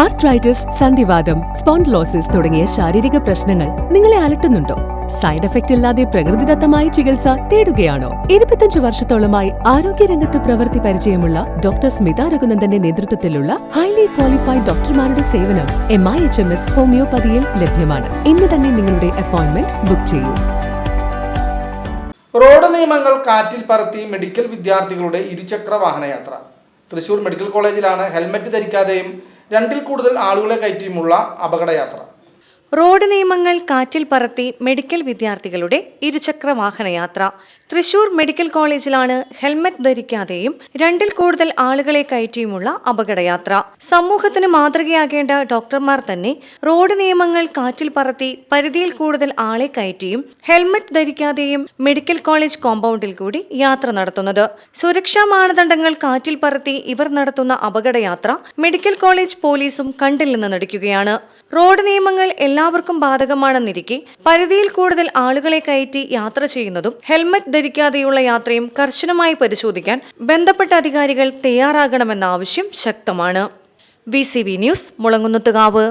Arthritis സന്ധിവാദം spondylosis തുടങ്ങിയ ശാരീരിക പ്രശ്നങ്ങൾ നിങ്ങളെ അലട്ടുന്നുണ്ടോ? സൈഡ് എഫക്റ്റ് ഇല്ലാതെ പ്രകൃതിദത്തമായ ചികിത്സ തേടുകയാണോ? ഇരുപത്തഞ്ച് വർഷത്തോളമായി ആരോഗ്യരംഗത്ത് പ്രവൃത്തി പരിചയമുള്ള ഡോക്ടർ സ്മിത രഘുനന്ദന്റെ നേതൃത്വത്തിലുള്ള ഹൈലി ക്വാളിഫൈഡ് ഡോക്ടർമാരുടെ സേവനം M I H M S ഹോമിയോപ്പതിയിൽ ലഭ്യമാണ്. ഇന്ന് തന്നെ നിങ്ങളുടെ അപ്പോയിന്റ്മെന്റ് ബുക്ക് ചെയ്യൂ. റോഡ് നിയമങ്ങൾ കാറ്റിൽ പറത്തി മെഡിക്കൽ വിദ്യാർത്ഥികളുടെ ഇരുചക്ര വാഹനയാത്ര തൃശൂർ മെഡിക്കൽ കോളേജിലാണ് ഹെൽമറ്റ് ധരിക്കാതെയും രണ്ടിൽ കൂടുതൽ ആളുകളെ കയറ്റിയുമുള്ള അപകടയാത്ര. റോഡ് നിയമങ്ങൾ കാറ്റിൽ പറത്തി മെഡിക്കൽ വിദ്യാർത്ഥികളുടെ ഇരുചക്ര വാഹനയാത്ര. തൃശൂർ മെഡിക്കൽ കോളേജിലാണ് ഹെൽമറ്റ് ധരിക്കാതെയും രണ്ടിൽ കൂടുതൽ ആളുകളെ കയറ്റിയുമുള്ള അപകടയാത്ര. സമൂഹത്തിന് മാതൃകയാകേണ്ട ഡോക്ടർമാർ തന്നെ റോഡ് നിയമങ്ങൾ കാറ്റിൽ പറത്തി പരിധിയിൽ കൂടുതൽ ആളെ കയറ്റിയും ഹെൽമറ്റ് ധരിക്കാതെയും മെഡിക്കൽ കോളേജ് കോമ്പൗണ്ടിൽ കൂടി യാത്ര നടത്തുന്നത്. സുരക്ഷാ മാനദണ്ഡങ്ങൾ കാറ്റിൽ പറത്തി ഇവർ നടത്തുന്ന അപകടയാത്ര മെഡിക്കൽ കോളേജ് പോലീസും കണ്ടില്ലെന്ന് നടിക്കുകയാണ്. റോഡ് നിയമങ്ങൾ എല്ലാവർക്കും ബാധകമാണെന്നിരിക്കെ പരിധിയിൽ കൂടുതൽ ആളുകളെ കയറ്റി യാത്ര ചെയ്യുന്നതും ഹെൽമറ്റ് ധരിക്കാതെയുള്ള യാത്രയും കർശനമായി പരിശോധിക്കാൻ ബന്ധപ്പെട്ട അധികാരികൾ തയ്യാറാകണമെന്ന ആവശ്യം ശക്തമാണ് V C V news Mulankunnathukavu.